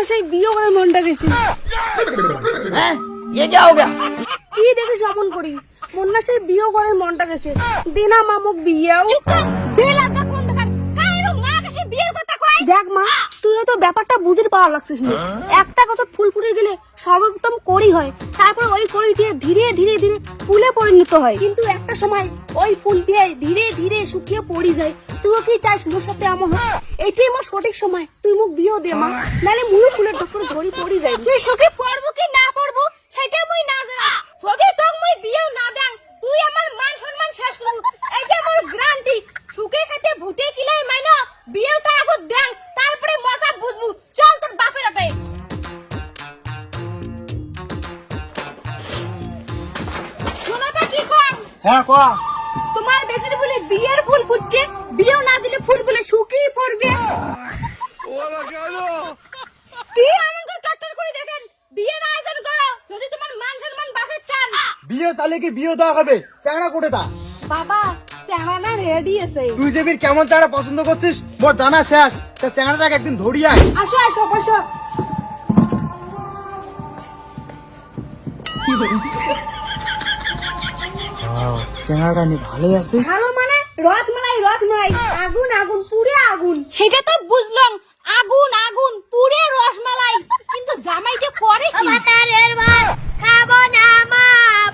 ভাষায় বিয়ে করে মনটা গেছে কি দেখে স্বপন করি? মন্না সেই বিয়ে করে মনটা গেছে দেনা মামুক বিয়েও। দেখ মা তুই তো ব্যাপারটা বুঝির পাওয়া লাগছিস না একটা গাছে ফুল ফুটে গেলে সর্বোত্তম করি হয়, তারপর ওই করি দিয়ে ধীরে ধীরে ধীরে ফুলে পরিণত হয়। কিন্তু একটা সময় ওই ফুল দিয়ে ধীরে ধীরে শুকিয়ে পড়ি যায়। তুইও কি চাস মোর সাথে আমার এটাই আমার সঠিক সময়। তুই মুখ বিয়ে দে মা, নালে মুই ফুলের ডক্টর ঝরি পড়ি যায়। তুই শোকে পড়ব হ্যাঁ কোয়া তোমার দেশের বলে বিয়ের ফুল ফুটছে বিয়েও না দিলে ফুলগুলো শুকিয়ে পড়বে। কি এমন করে টট্টর করে দেখেন? বিয়ে না আয়োজন করো যদি তোমার মান সম্মান বাঁচাতে চান। বিয়ে চালে কি বিয়ে দেওয়া হবে? চ্যাংড়া কোটে তা বাবা স্যামানা রেডি আছে। তুই যে বীর কেমন চাংড়া পছন্দ করছিস মোর জানা শেষ। তা চ্যাংড়াটাকে একদিন ধরি আয়। আসো আসো বসো। চ্যাংড়াটা নি ভালোই আছে। ভালো মানে রসমালাই রসমালাই। আগুন আগুন পুরে আগুন। সেটা তো বুঝলাম। আগুন আগুন পুরে রসমালাই। কিন্তু জামাইটা করে কি? ভাতারের ভাত খাব না মা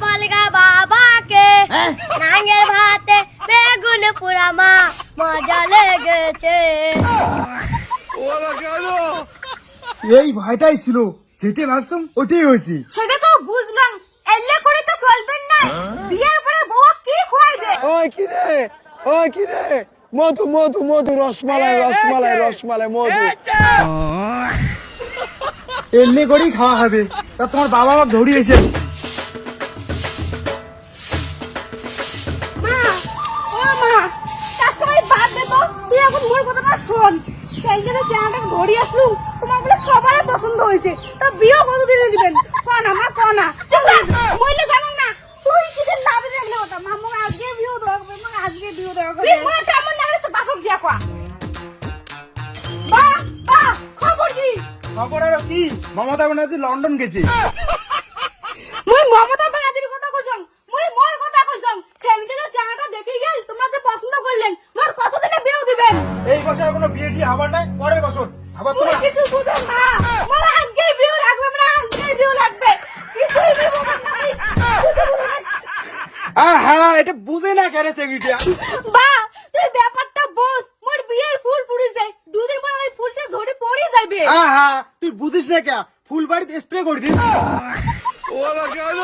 বলগা বাবাকে। নাঙ্গের ভাতে বেগুন পুরা মা মজা লেগেছে। এই ভয়টাই ছিল যেটি ভাবছুম ওটাই হয়েছি। সেটা তো বুঝলাম। এলে করে তো চলবেন না। বিয়ের পরে বউ কি খুয়াইবে? ওই কি রে? ওই কি রে? মধু মধু মধু রসমালাই রসমালাই রসমালাই মধু। এলে করেই খাওয়া হবে। তা তোমার বাবা আমার ধরিয়েছে। মা ও মা কাস্টমার বাদ দে তো। তুই এখন মোর কথাটা শোন। সেই জন্য চ্যানেলটাকে ধরি আসলুম তোমার বলে সবারই পছন্দ হয়েছে। তা বিয়েও কত দিনে দিবেন? কনা মা কনা চল মইলে জানো না তুই কিসের না দিলে এগুলো কথা মামু আজকে বিয়ে দেওয়া করবে মা আজকে বিয়ে দেওয়া করবে তুই মোর কেমন না তো বাপক দিয়া কয়া। বা বা খবর কি? খবর আর কি? মমতা ব্যানার্জি লন্ডন গেছে। মুই মমতা ব্যানার্জির কথা কইছম মুই মোর কথা কইছম সেদিনকে যে চ্যানেলটা দেখে গেল তোমরা যে পছন্দ করলেন মোর কতদিনে বিয়ে দিবেন? এই বছর কোনো বিয়ে হবার নাই পরের বছর। আবার তুমি তোমার কিছু বুঝো না। মোর আজকে বিয়ে লাগবে মানে আজকে বিয়ে লাগবে। আহ, হ্যাঁ এটা বুঝে না কেন সেক্রেটারি বা তুই ব্যাপারটা বোঝ মোর বিয়ের ফুল ফুটেছে দুদিন পরে ওই ফুলটা ঝরে পড়ে যাবে। আহা তুই বুঝিস না কে ফুল বাড়িতে স্প্রে করে দিস ওরা কেন